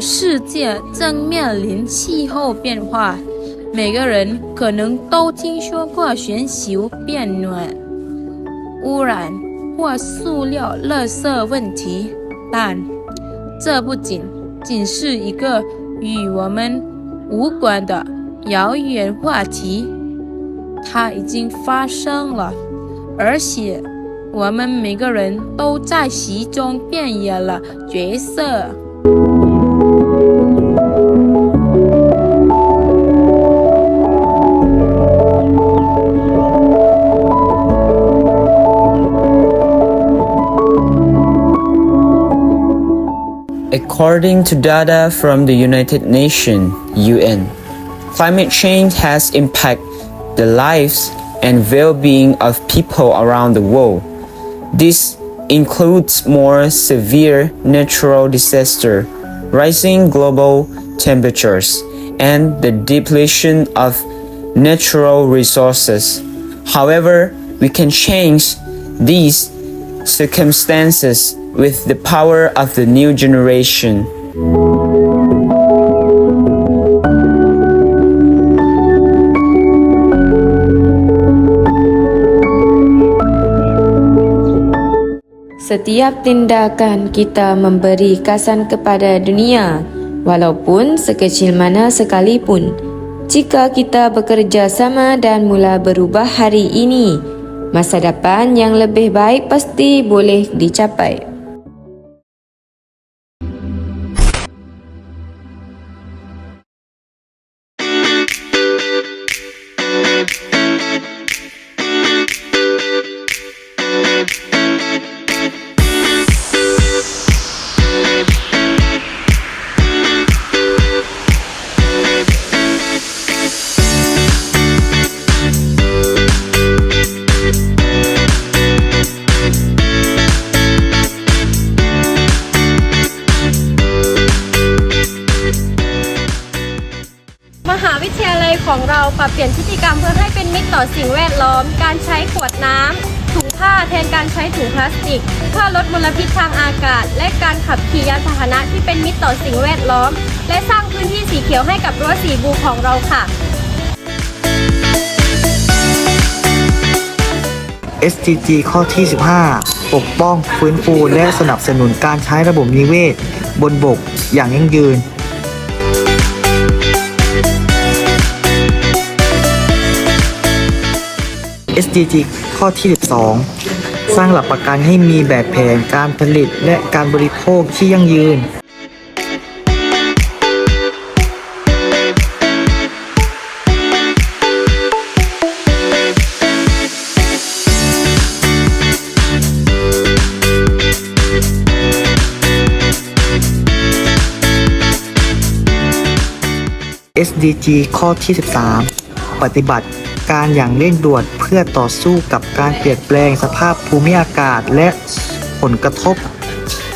世界正面临气候变化，每个人可能都听说过全球变暖、污染或塑料垃圾问题，但这不仅仅是一个与我们无关的遥远话题，它已经发生了，而且我们每个人都在其中扮演了角色。According to data from the United Nations (UN), climate change has impacted the lives and well-being of people around the world. This includes more severe natural disaster, rising global temperatures, and the depletion of natural resources. However, we can change these circumstances with the power of the new generation. ๆ Setiap tindakan kita memberi kesan kepada dunia, walaupun sekecil mana sekalipun. Jika kita bekerja sama dan mula berubah hari ini, masa depan yang lebih baik pasti boleh dicapai.. รับเปลี่ยนพฤติกรรมเพื่อให้เป็นมิตรต่อสิ่งแวดล้อม การใช้ขวดน้ำถุงผ้าแทนการใช้ถุงพลาสติก เพื่อลดมลพิษทางอากาศ และการขับขี่ยานพาหนะที่เป็นมิตรต่อสิ่งแวดล้อม และสร้างพื้นที่สีเขียวให้กับรั้วสีบูของเราค่ะ SDG ข้อที่ 15 ปกป้องฟื้นฟูและสนับสนุนการใช้ระบบนิเวศ บนบกอย่างยั่งยืน SDG ข้อที่ 12 สร้างหลักประกันให้มีแบบแผนการผลิตและการบริโภคที่ยั่งยืน SDG ข้อที่ 13 ปฏิบัติ การอย่างเร่งด่วนเพื่อต่อสู้กับการเปลี่ยนแปลงสภาพภูมิอากาศและผลกระทบ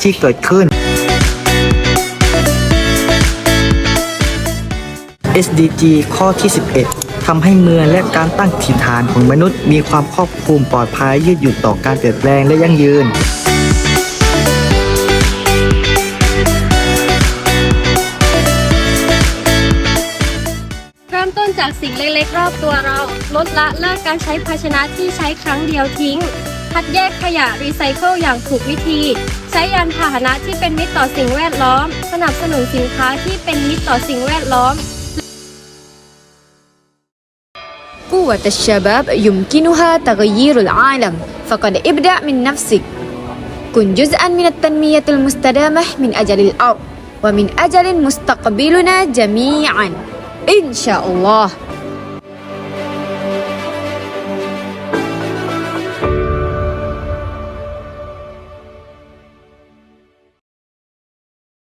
ที่เกิดขึ้น SDG ข้อที่ 11ทำให้เมืองและการตั้งถิ่นฐานของมนุษย์ มีความครอบคลุมปลอดภัยยืดหยุ่นต่อการเปลี่ยนแปลงและยั่งยืน จากสิ่งเล็กๆ รอบตัวเรา ลดละเลิกการใช้ภาชนะที่ใช้ครั้งเดียวทิ้ง คัดแยกขยะรีไซเคิลอย่างถูกวิธี ใช้ยานพาหนะที่เป็นมิตรต่อสิ่งแวดล้อม สนับสนุนสินค้าที่เป็นมิตรต่อสิ่งแวดล้อม قوة الشباب يمكنها تغيير العالم فقد ابدأ من نفسك كن جزءا من التنمية المستدامة من أجل الأرض ومن أجل مستقبلنا جميعا ইনশাআল্লাহ।